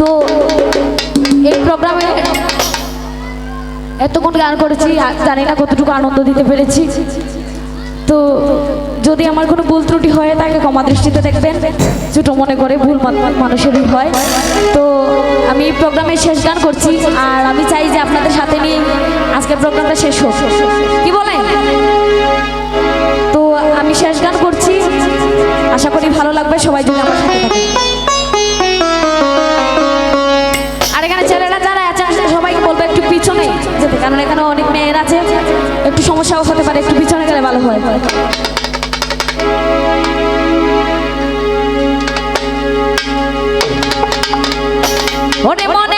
তো এই প্রোগ্রামে এতক্ষণ গান করেছি জানি না কতটুকু আনন্দ দিতে পেরেছি। তো যদি আমার কোনো ভুল ত্রুটি হয়, তাকে ক্ষমা দৃষ্টিতে দেখবেন। ছোট মনে করে ভুল মানুষেরই হয়। তো আমি প্রোগ্রামে শেষ গান করছি, আর আমি চাই যে আপনাদের সাথে নিয়ে আজকের প্রোগ্রামটা শেষ হোক। কি বলেন? তো আমি শেষ গান করছি। আশা করি ভালো লাগবে। সবাই যদি আমার সাথে থাকেন। আর এখানে ছেলেরা যারা আছে, আসলে সবাইকে বলব একটু পিছনে যেতে, কারণ এখানে অনেক মেয়ের আছে। একটু সমস্যাও হতে পারে, একটু পিছনে গেলে ভালো হয়। ওরে মনে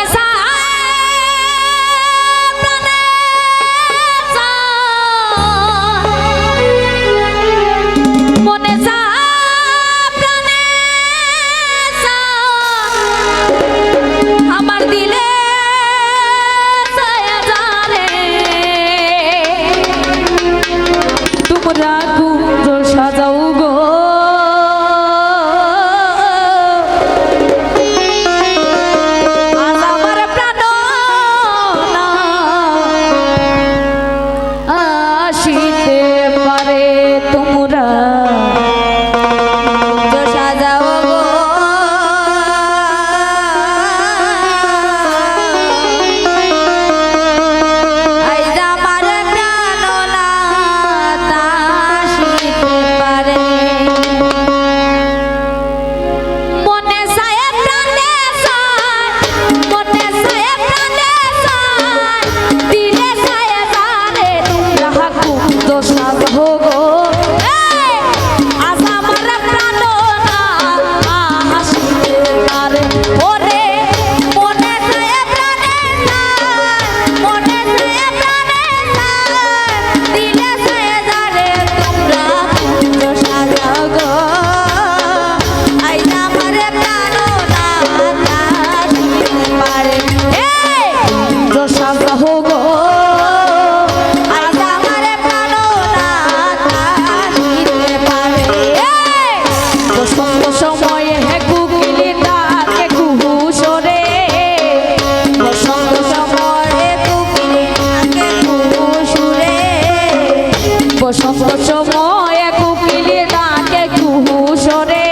বসন্ত সময় কুকিলে ডাকে কুহুসরে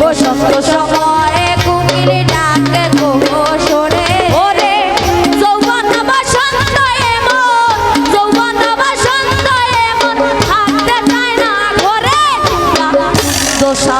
বসন্ত সময় কুকিলে ডাকে কুহুসরে ওরে, যৌবন বসন্ত এমন যৌবন বসন্ত এমন থাকতে চায় না ঘরে। দোষা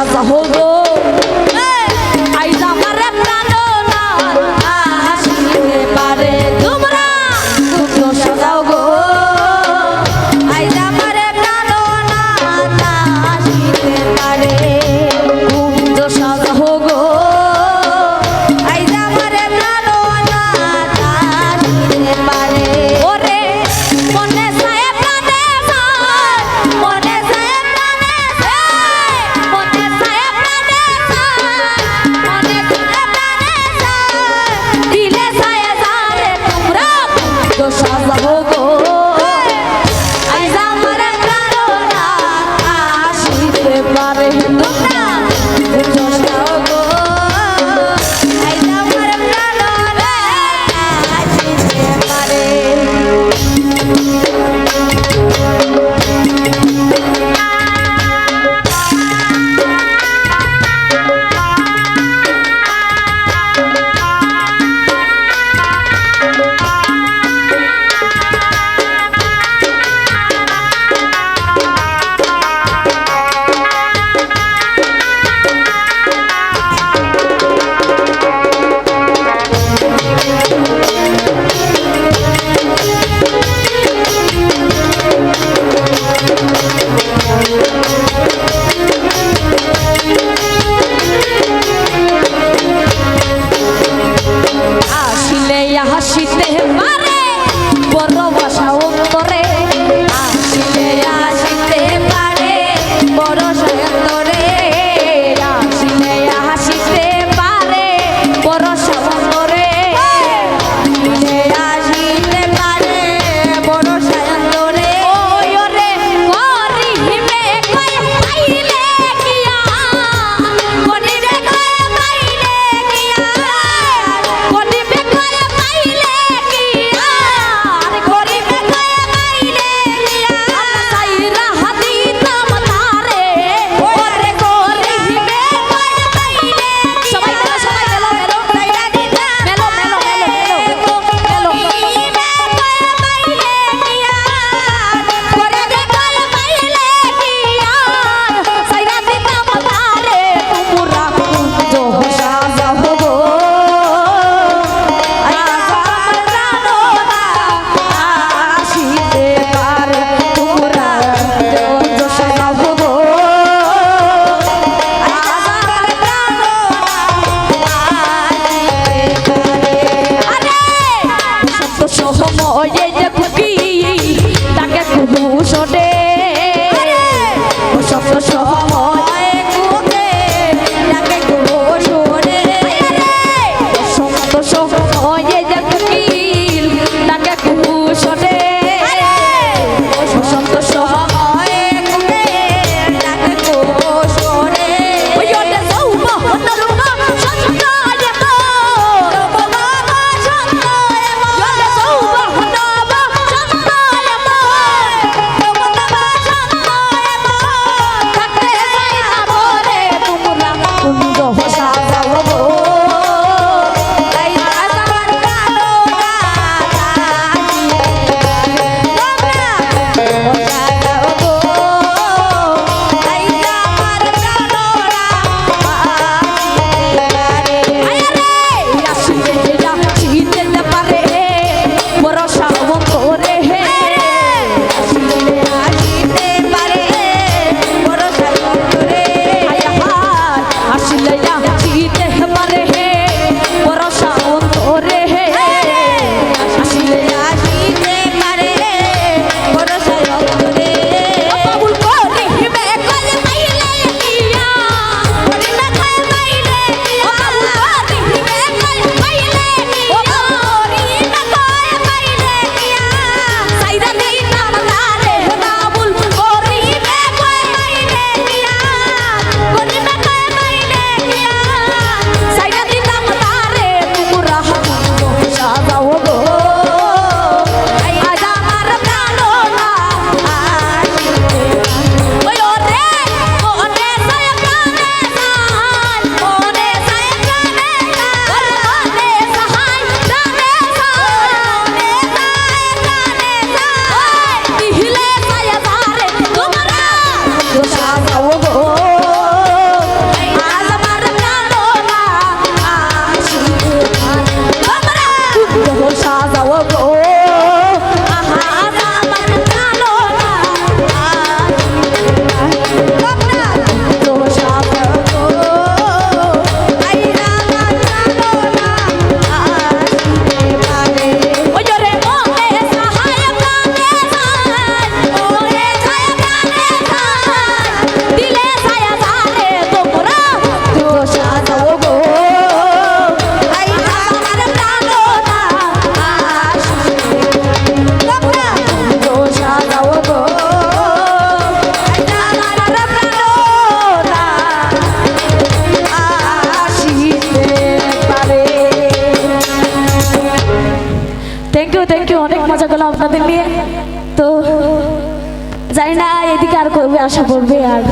এদিকে আর করবে আশা করবে আর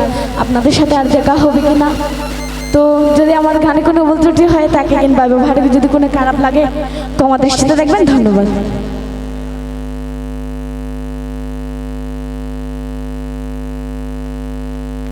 আপনাদের সাথে আর দেখা হবে কি না? তো যদি আমার গানে কোনো ভুল ত্রুটি হয়, তাকে কিংবা ব্যবহারে যদি কোনো খারাপ লাগে, তো আমাদের সাথে দেখবেন। ধন্যবাদ।